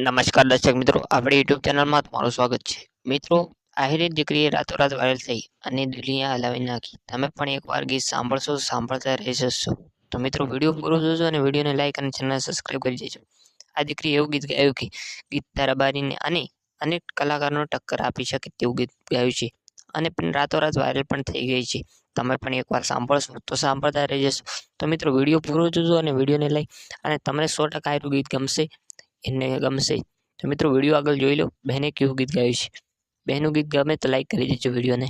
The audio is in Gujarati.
નમસ્કાર દર્શક મિત્રો, આપણી યુટ્યુબ ચેનલમાં તમારું સ્વાગત છે. મિત્રો, આહિરી દીકરીએ રાતોરાત વાયરલ થઈ અને દુનિયા હલાવી નાખી. તમે પણ એકવાર ગીત સાંભળશો, સાંભળતા રહી જશો તો મિત્રો, વીડિયો પૂરો જોજો અને વિડીયોને લાઇક અને ચેનલ સબસ્ક્રાઈબ કરી દેજો. આ દીકરી એવું ગીત ગાયું કે ગીત તારાબારીને અને અનેક કલાકારોને ટક્કર આપી શકે તેવું ગીત ગાયું છે. અને પણ રાતોરાત વાયરલ પણ થઈ ગઈ છે. તમે પણ એકવાર સાંભળશો તો સાંભળતા રહી જશો તો મિત્રો, વીડિયો પૂરો જોજો અને વિડીયોને લઈ અને તમને સો ટકા ગીત ગમશે. એને ગમશે તો મિત્રો, વીડિયો આગળ જોઈ લો. બહેને કેવું ગીત ગાયું છે? બહેનું ગીત ગમે તો લાઈક કરી દેજો વિડીયોને.